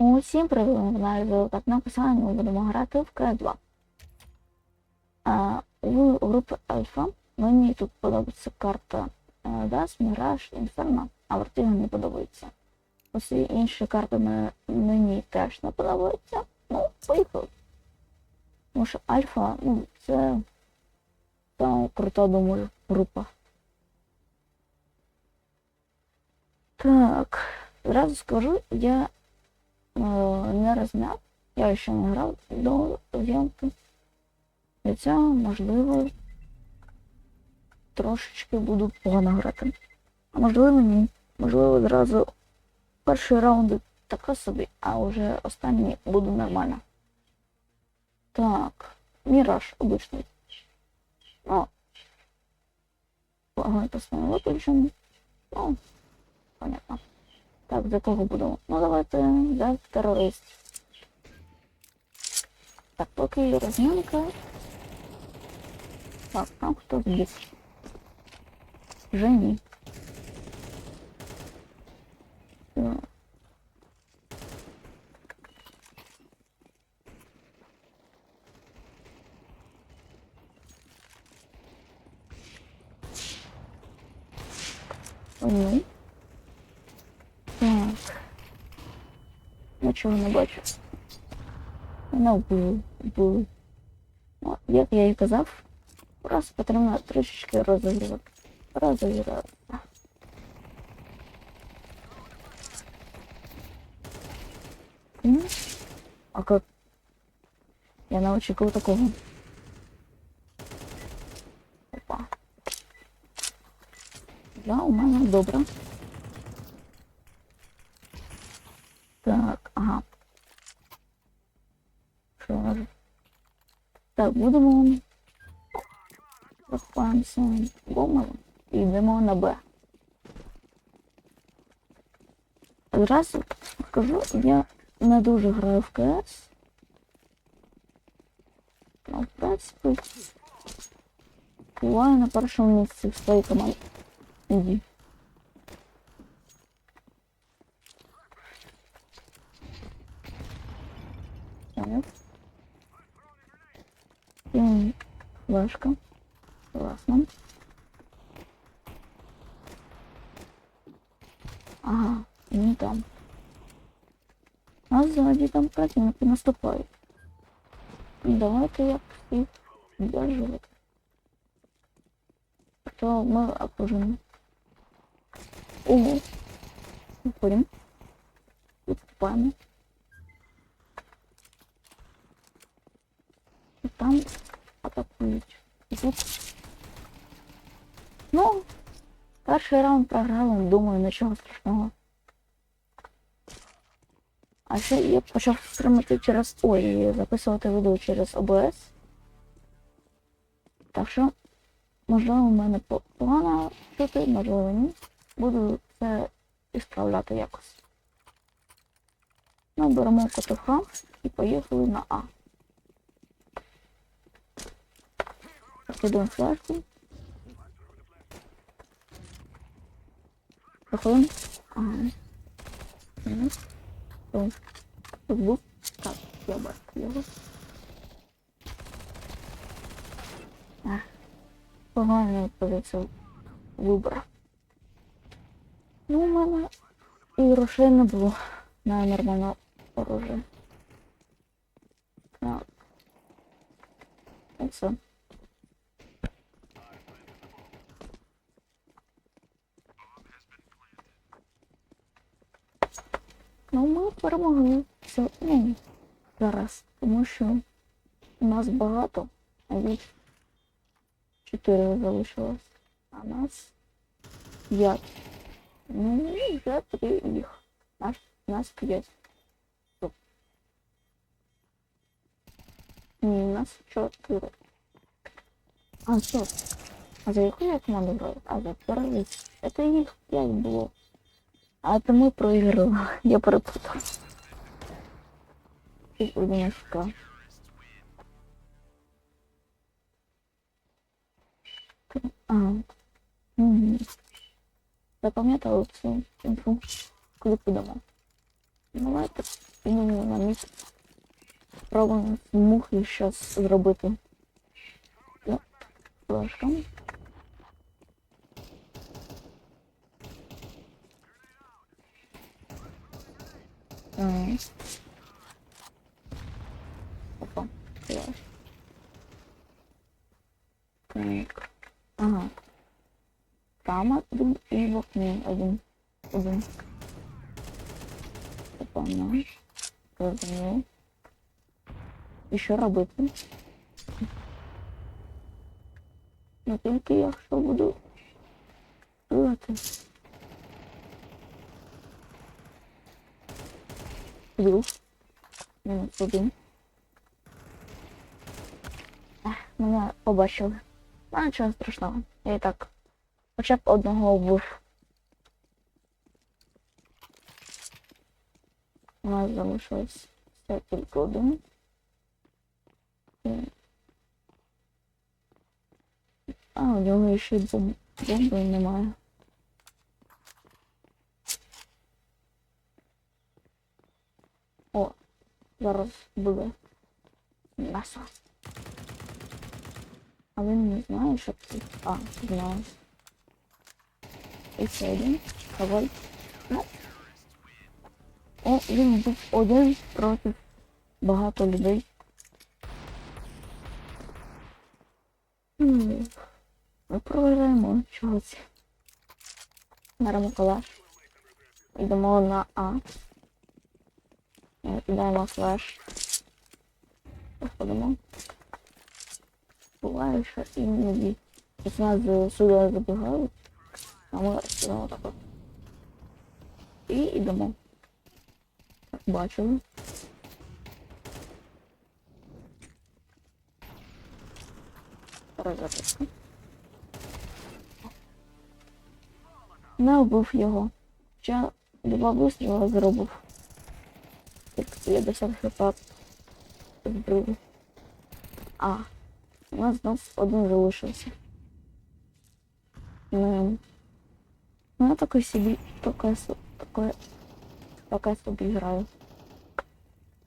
Усім привіт, каналі так написано, ми будемо грати в К2. А, в групі Альфа мені тут подобається карта е, DAS, Mirage, Inferno, а Vertigo не подобається. Усі інші карти мені теж не подобаються. Ну, поїхали. Тому що Альфа, ну, це та крута, думаю, група. Так, зразу скажу, я не розм'яв, я ще не грав до зйомки. Для цього, можливо, трошечки буду погано грати. А можливо, ні. Можливо, зразу перші раунди така собі, а вже останні буду нормально. Так, міраж обичний. Ну, вогонь постійно виключений. Ну, понятно. Так, за кого будемо? Ну давайте за терористів. Так, поки розминка. Так, там хто збіг? Вже ні. Ну. Нічого не бачу. Мене вбили, вбили. Ну, як я і казав, раз потрібно трішечки розігрівати. Розігрівати. М? А как? Я не очікував такого. Опа. Да, у мене добре. Так, будемо розпаємося бомбами і йдемо на Б. Зразу скажу, я не дуже граю в КС. Ну, в принципі, буваю на першому місці в своїй команді. Іди. Флешка. Классно. Ага, не там. А сзади там противники наступают. Давайте я их держу. А то мы окружены. Ого. Уходим. Отступаем. І там І. Ну, перший раунд програли, думаю, нічого страшного. А ще я почав стримати через ой, записувати відео через ОБС. Так що, можливо, у мене погано чути, можливо, ні. Буду це ісправляти якось. Ну, беремо котоха і поїхали на А. Закидуємо флешку. Проходимо. Ага. Тут. Був. Так, я бачу його. А. Погано позицію вибрав. Ну, у мене і грошей не було на нормальне оружие. Так. Все. Ну, ми перемогли. Все, ну, зараз. Тому що у нас багато, а їх чотири залишилось. А нас п'ять. Ну, вже три їх. Нас, нас п'ять. Стоп. Ні, нас чотири. А, стоп. А за яку я команду граю? А за терорист. Это їх п'ять було. А это мы проиграли. Я перепутав. Чуть не шукав. А. Угу. Запам'ятала цю інфу, коли підемо. Давайте підемо на місце. Спробуємо мухи щось зробити. Ну, Ага. Опа, флеш. Так. Ага. Там один і в окні один. Один. Опа, на. Розумію. І що робити? Ну тільки якщо буду стріляти. Мінус один. Мене побачили. Ну, нічого страшного. Я і так хоча б одного вбив. У нас залишилось тільки один. А, у нього ще бомби немає. О, зараз буде м'ясо. А він не знає, що це. А, знає. І ще один. Давай. Ну. О, він був один проти багато людей. Ми програємо чогось. Беремо калаш. Йдемо на А. Кидаємо флеш. Виходимо. Буває, що іноді з нас сюди забігають, а ми сюди отак от. І йдемо. Так, бачили. Розрядка. Не вбив його. Ще два вистріли зробив. Так, 50 хп збрили. А, у нас знов один залишився. Ну, ну я такой собі, таке, со- таке, таке собі граю.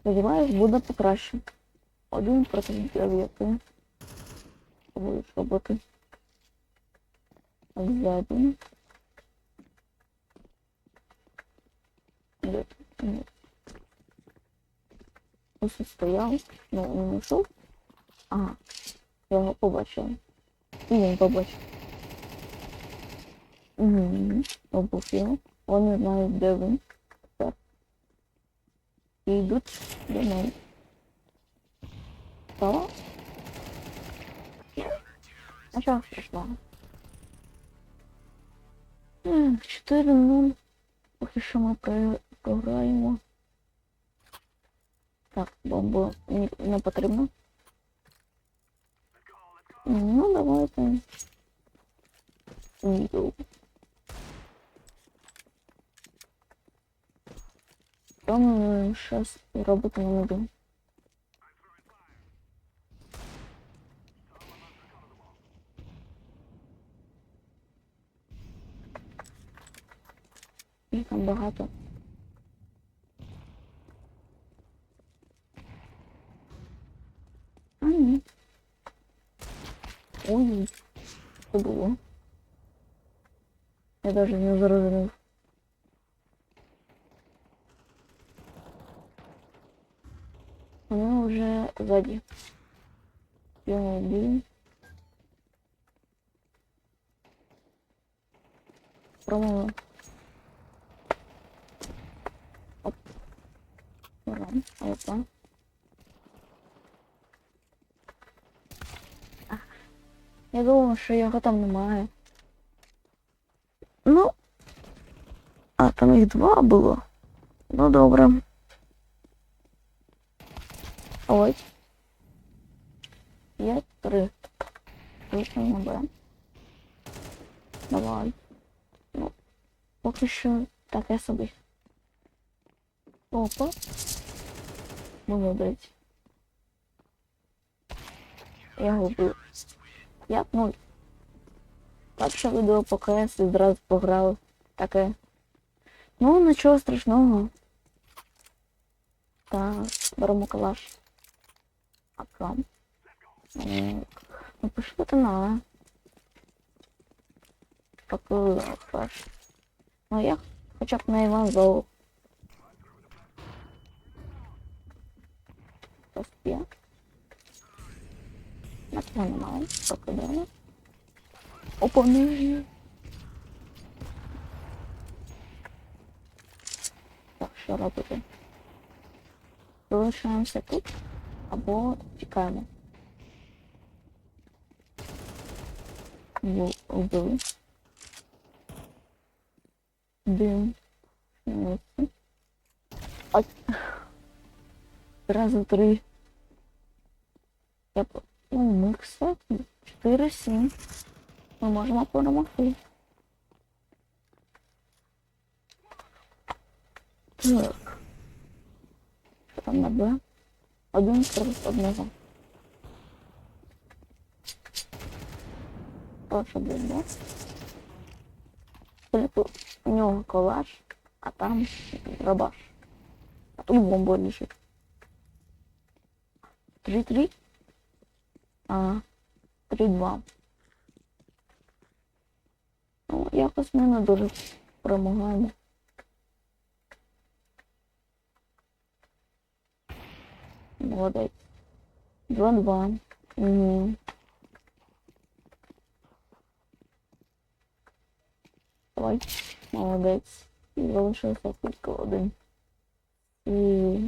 Сподіваюсь, буде покраще. Один проти дев'яти. Будеш робити. Так, за один. Де? Ні. Ось стояв, ну не йшов. Ага, я його побачила. І він побачив. Угу. Обув його. Вони знають, де він. Так. І йдуть до неї. Що? А що страшного? М, 4-0. Поки що ми про- програємо. Так, бомбу не, не потрібно. Ну, давайте. Йоу. Що ми зараз робити не будемо? Їх там багато. що було? Я навіть не зрозумів. Вони вже ззаді. Його бій. Промовили. Оп. Ура. Опа. Я думав, що його там немає. Ну. А там їх два було. Ну добре. Ой. Є три. Точно не берем. Давай. Ну, поки що таке собі. Опа. Молодець. Я губив. Я нуль. Перше відео по КС і зразу пограв. Таке. Ну, нічого страшного. Так, беремо калаш. А там. Ну, пішли ти на. Поки. Ну я хоча б на Іван Зоу. Хтось. На цього немає. Прокидаємо. Опа, не. Так, що робити? Залишаємося тут або тікаємо. Вбили. Дим. Ай. Зразу три. Я по... Ну, ми все. Чотири, сім. Ми можемо перемогти. Так. Що там на Б? Один сервіс одного. Прошу блін, Тільки у нього колаж, а там дробаш. А тут бомба лежить. Три-три? А, три-два. Ну, якось ми не дуже перемагаємо. Молодець. Два-два. Угу. Давай. Молодець. І залишився тільки один. І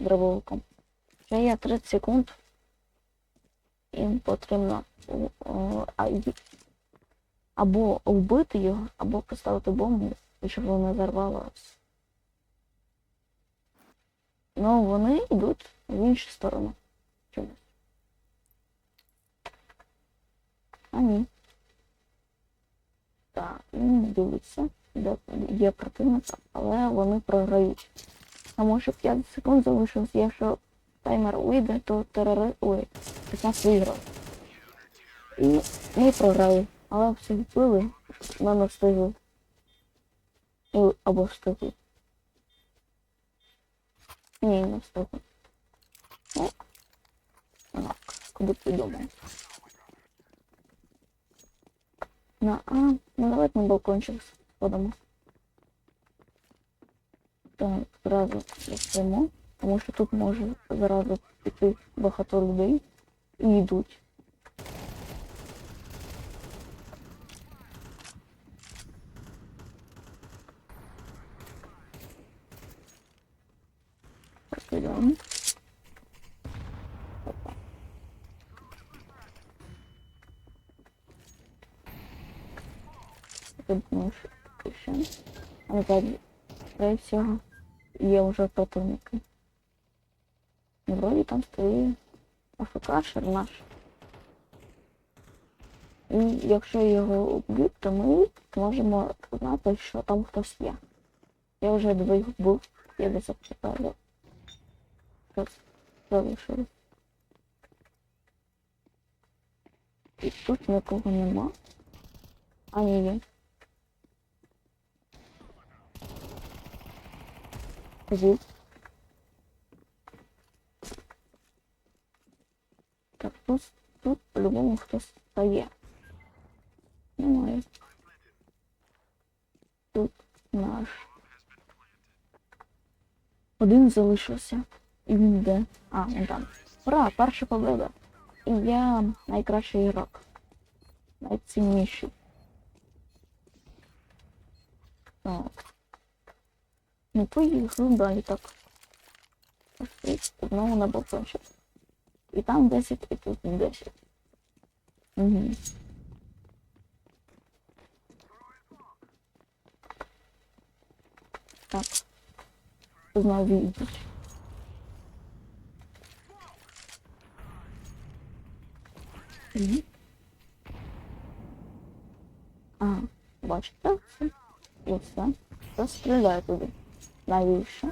дробовиком. Ще є 30 секунд. Їм потрібно або вбити його, або поставити бомбу, щоб вона зарвалась. Ну, вони йдуть в іншу сторону. Чомусь. А ні. Так, він дивиться, де є противниця, але вони програють. Тому що 5 секунд залишилось, якщо таймер вийде, то терорист... Ой, 15 виграв. І ми програли. Але всі вбили, але не встигли. Ну, Або встигли. Ні, не встигли. Ну, так, куди придумав. На А, ну давайте на балкончик сходимо. Так, зразу відкриємо, тому що тут може зразу піти багато людей і йдуть. Думаю, що таки ще. Але скорее всього, є вже противники. І вроді там стоїть АФКшер наш. І якщо його уб'ють, то ми можемо знати, що там хтось є. Я вже двоїх вбив, 50 цікаво. Хтось залишив. І тут нікого нема. А ні, є. Звук. Так, тут, тут по-любому хтось стає. Немає. Тут наш. Один залишився. І він де? А, він там. Ура, перша победа. І я найкращий ігрок. Найцінніший. Так. Ну поїхав далі так. Знову на балкончик. І там 10, і тут 10. Угу. Так. Знову йдуть. Мгм. Ага, бачите? Все. І все. Та стріляє туди. Навіщо?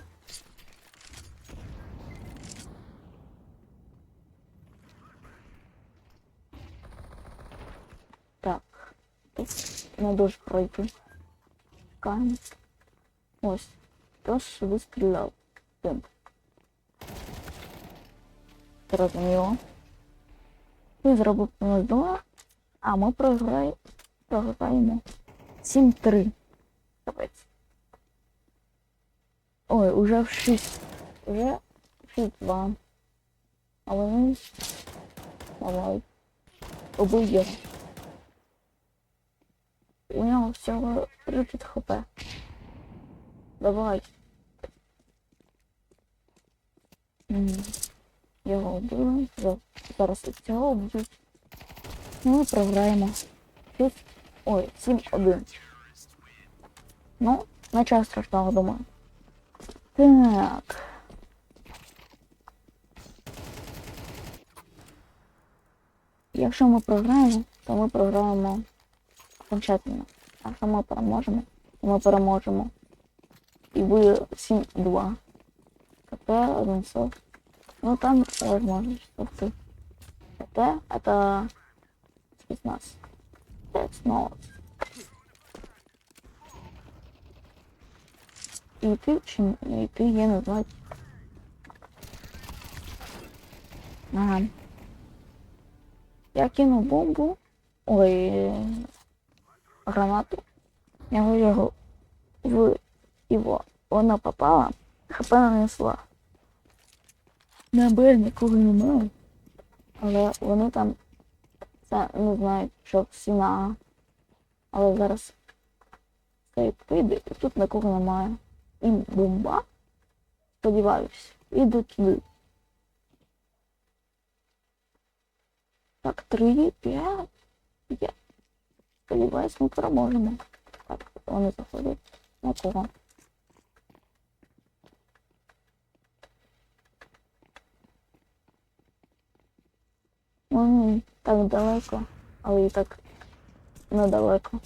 Так. Тут не дуже пройти. Чекаємо. Ось. Хтось вистріляв. Зрозуміло. Ти зробив плюс 2, а ми програє... програємо 7-3. Капець. Ой, уже в 6. Уже в 6-2. А вони... Давай. Убив. У нього всього 30 хп. Давай. Його вбили. Зараз і цього вб'ють. Ну, Ми програємо. 6... Ой, 7-1. Ну, нічого страшного, думаю. Так. Якщо ми програємо, то ми програємо окончательно. А якщо ми переможемо, то ми переможемо. І буде 7-2. КТ, 1 сот. Ну там возможность, что ты. КТ это спецназ. Спецназ. І ти чи і ти, я не знаю. Ага. Я кинув бомбу. Ой. Гранату. Я його в його. Вона попала. ХП нанесла. На Б нікого немає. Але вони там це не знають, що всіна. Але зараз цей піде, і тут нікого немає. І бомба. Сподіваюсь, іду туди. Так, три, п'ять, п'ять. Сподіваюсь, ми переможемо. Так, вони заходять. На кого? Вони так далеко, але і так недалеко.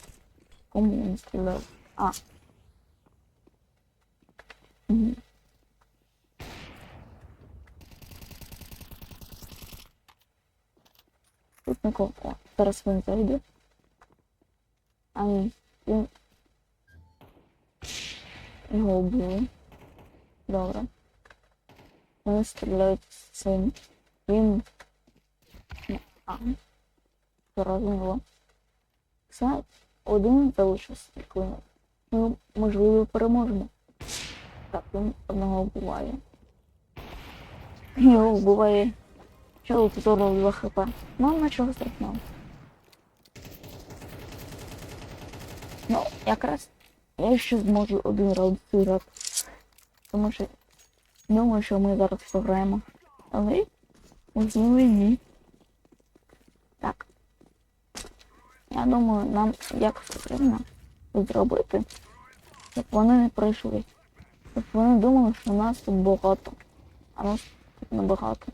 Кому він стріляв? А. Тут нікого. О, зараз він зайде. А ні, він. Його вбили. Добре. Вони стріляють з цим. Він. А. Зрозуміло. Все, один залишився клинок. Ми, можливо, переможемо. Так, він одного вбиває. Його вбиває. Чого поторгав 2 хп. Ну, нічого страшного. Ну, якраз я ще зможу один раунд зіграти. Тому що думаю, що ми зараз програємо. Але можливо і ні. Так. Я думаю, нам якось потрібно зробити, щоб вони не прийшли. Щоб вони думали, що нас тут багато. А нас тут небагато.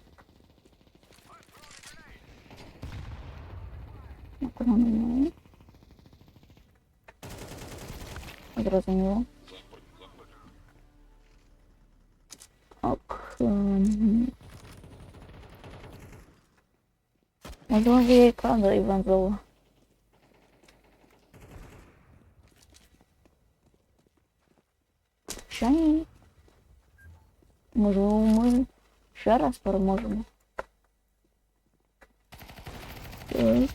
Нікого немає. Зрозуміло. Ок. ем. Можливо, є і правда Іван Зова. Що ні? Можливо, ми ще раз переможемо. Так.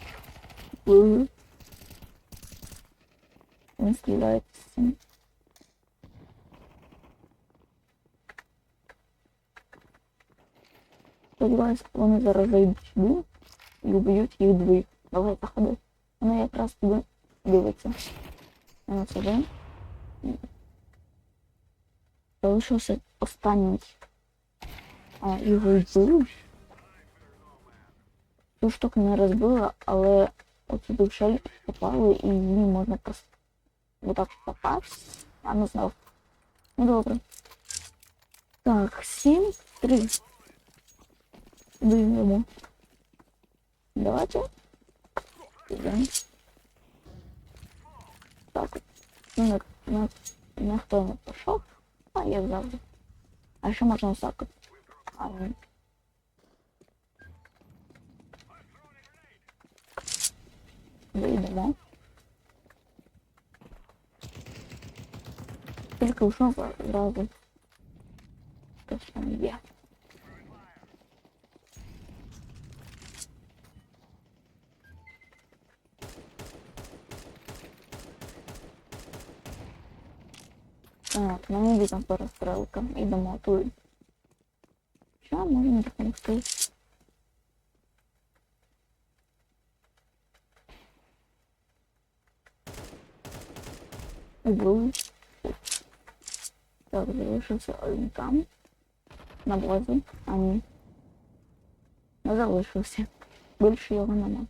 Він стріляє з цим. Сподіваюсь, вони зараз зайдуть сюди і вб'ють їх двоїх. Давай заходи. Вони якраз туди дивиться. На себе. Залишився останній. А, його вбили. Цю штуку не розбила, але оцю душель попали і її можна просто отак попасть. Я не знав. Ну добре. Так, 7, 3. Дивимо. Давайте. Ідемо. Так. Ну, на, ніхто не пішов. А як завжди. А що можна сакати? А, ні. Вийдемо. Тільки ушов одразу. Хтось там є. Так, нам іде там перестрелка. Ідемо тут. Що можемо допомогти? Убили. Так, залишився один там. На базі. А. Не залишився. Більше його нема.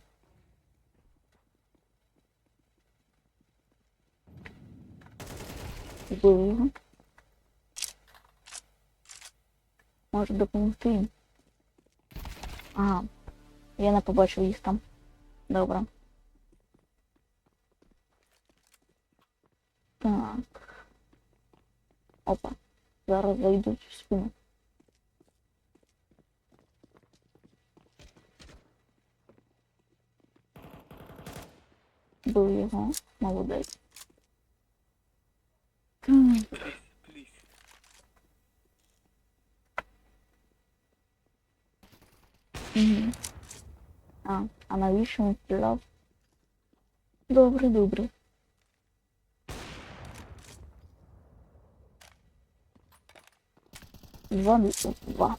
Вбили його. Може допомогти їм. Ага. Я не побачив їх там. Добре. Так. Опа. Зараз зайдуть в спину. Бив його. Молодець. А, а навіщо він стріляв? Добре, добре. Два, два.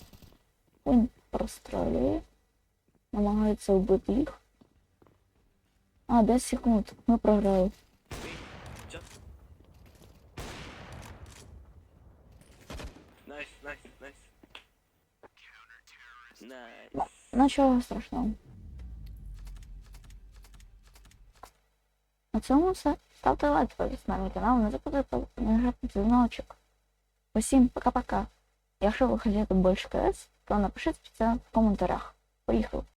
Він прострелює. Намагається вбити їх. А, 10 секунд. Ми програли. Час. Найс, найс, найс. Найс. Нічого страшного. На цьому все. Ставте лайк, підписуйтесь на мій канал, не забудьте нажати дзвіночок. Усім пока-пока. Якщо ви хочете більше КС, то напишіть це в коментарях. Поїхали.